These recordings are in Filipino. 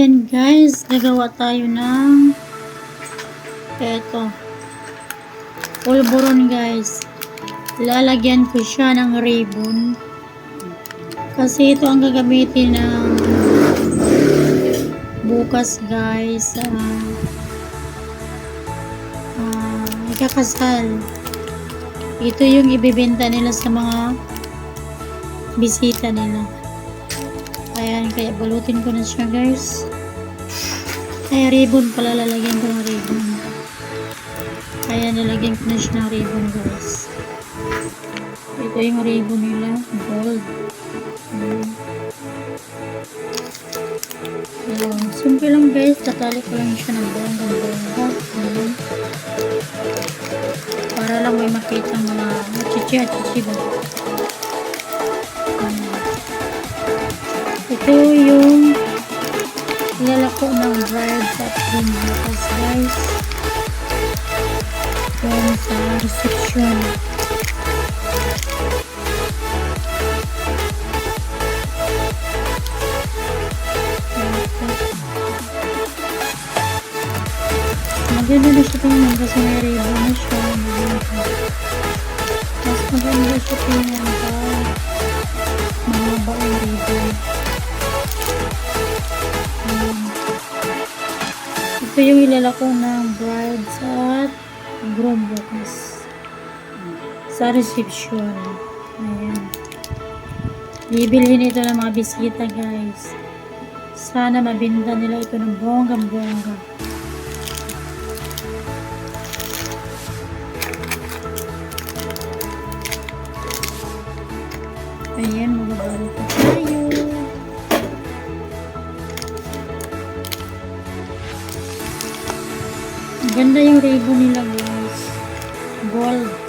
Ayan guys, nagawa tayo ng eto pulburon guys. Lalagyan ko siya ng ribbon. Kasi ito ang gagamitin ng bukas guys. ah ah, ikakasal. Ito yung ibibenta nila sa mga bisita nila. Ayan, kaya balutin ko na siya guys. Ay, ribbon pala lalagyan ko ng ribbon. Kaya nilagyan ko na siya ng ribbon guys. Ito yung ribbon nila, gold. Ayan. Ayan. Simple lang guys, tatali ko lang siya ng bongga-bongga. Ayan. Para lang may makita mga chichi-chichi ba. Ayan. Ito yung lalako ng brides at groom bukas guys. Yan sa reception. Maganda na siya tingnan kasi may ribbon na siya. Mas maganda siya tingnan pa. Mahaba ang ribbon. Ito yung ilalako ng brides at groom bukas. Sa reception. Ayan. Bibilhin ito ng mga bisita guys. Sana mabinda nila ito ng bonggang-bongga. Ayan, magbabago pa tayo. Ganda yung ribbon nila guys. Gold.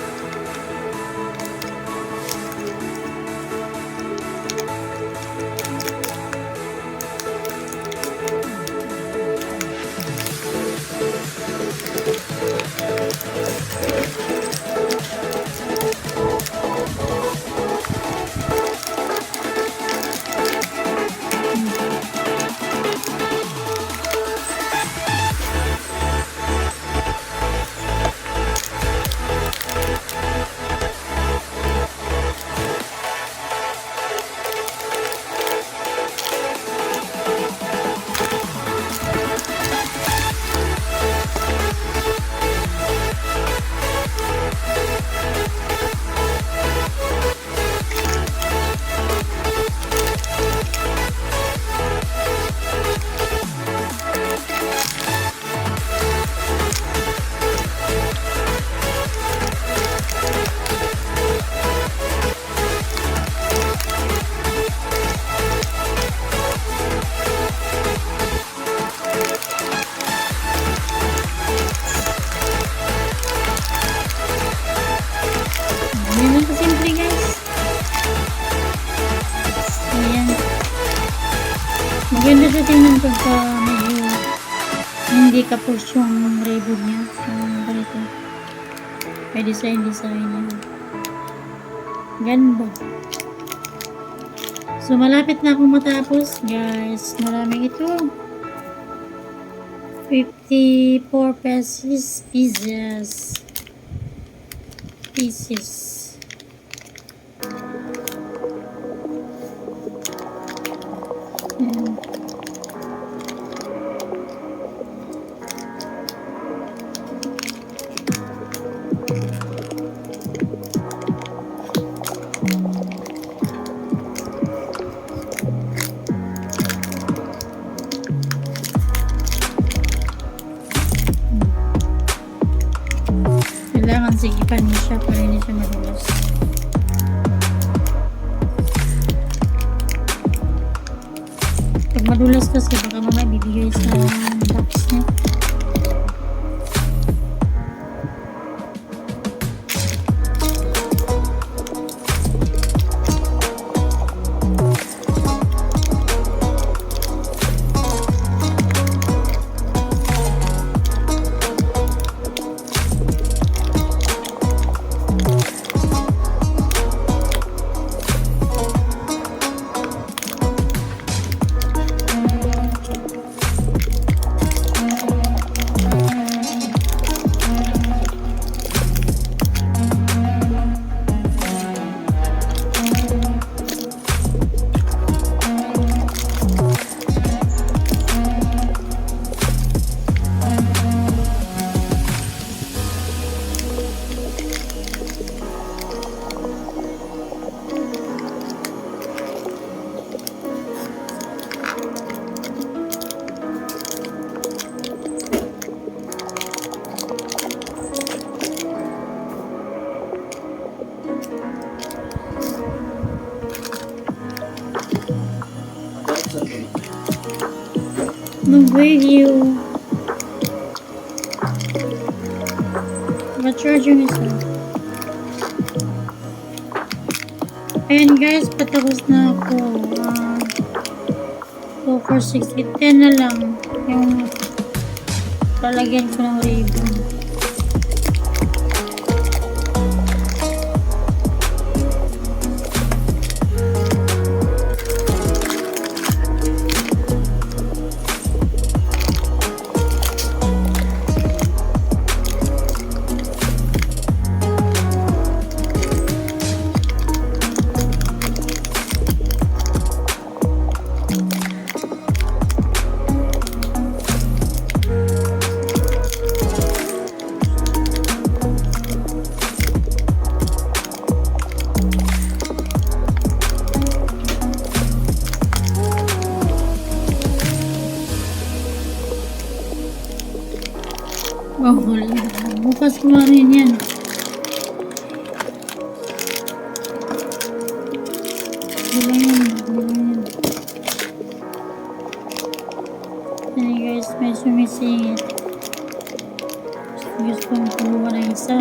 Tingnan pagka medyo hindi kapos yung ribbon niya. Yung ganito. May design-design niya. Ganda. So, malapit na akong matapos, guys. Maraming ito. 54 pesos pieces. Pieces. Siya madulas. Pag madulas kasi baka mamaya bibigay sa box niya. Mag-video. Ma-charge yung isa. Ayan guys, patapos na ako. Ah, 2 for 6. 10 na lang. Yung lalagyan ko ng ribbon. Oh, wala. Bukas ko na rin yan. Wala yan. Ayan guys, may sumisingit. Gusto kong kumuha ng isa.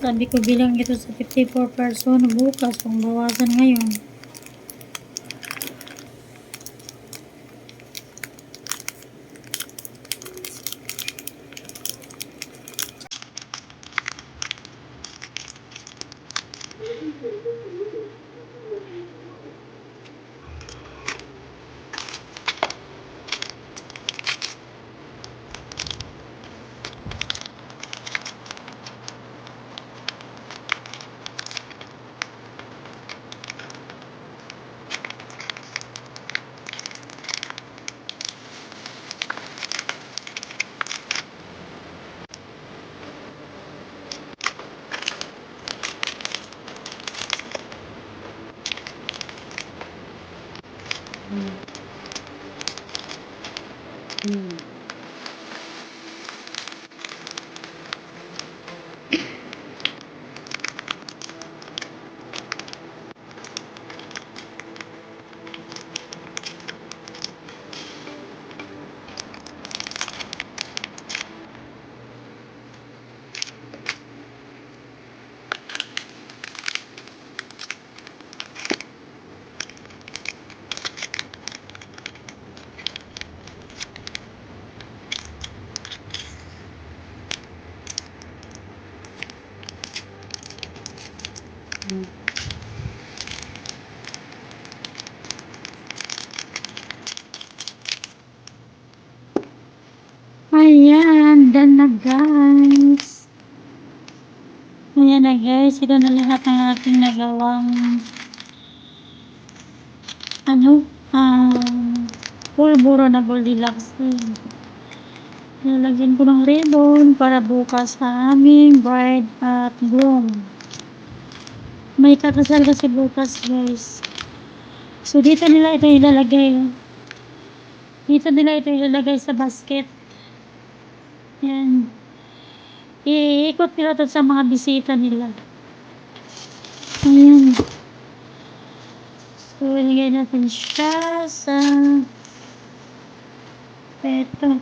Sabi ko bilang ito sa 54 person bukas kung bawasan ngayon. Ayan, na guys. Ayan na guys, ito na lahat ng aking nagawang ano, um, pulburo na Goldilocks. Nalagyan ko ng ribbon para bukas sa aming bride at groom. May kakasal kasi bukas guys. So dito nila ito ilalagay. Dito nila ito ilalagay sa basket. Yan. Iikot nila ito sa mga bisita nila. Ayan. So, ilagay natin siya sa eto.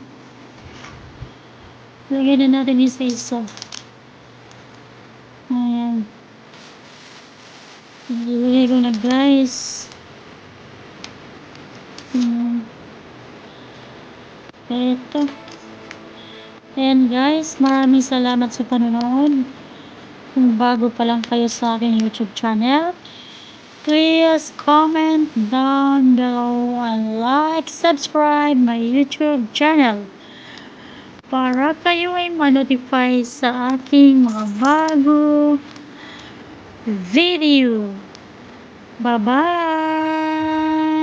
Ilagay na natin isa-isa. Ayan. Ilagay ko na guys. Ayan guys, maraming salamat sa panonood. Kung bago pa lang kayo sa aking YouTube channel, please comment down below and like, subscribe my YouTube channel para kayo ay ma-notify sa aking mga bago video. Bye-bye!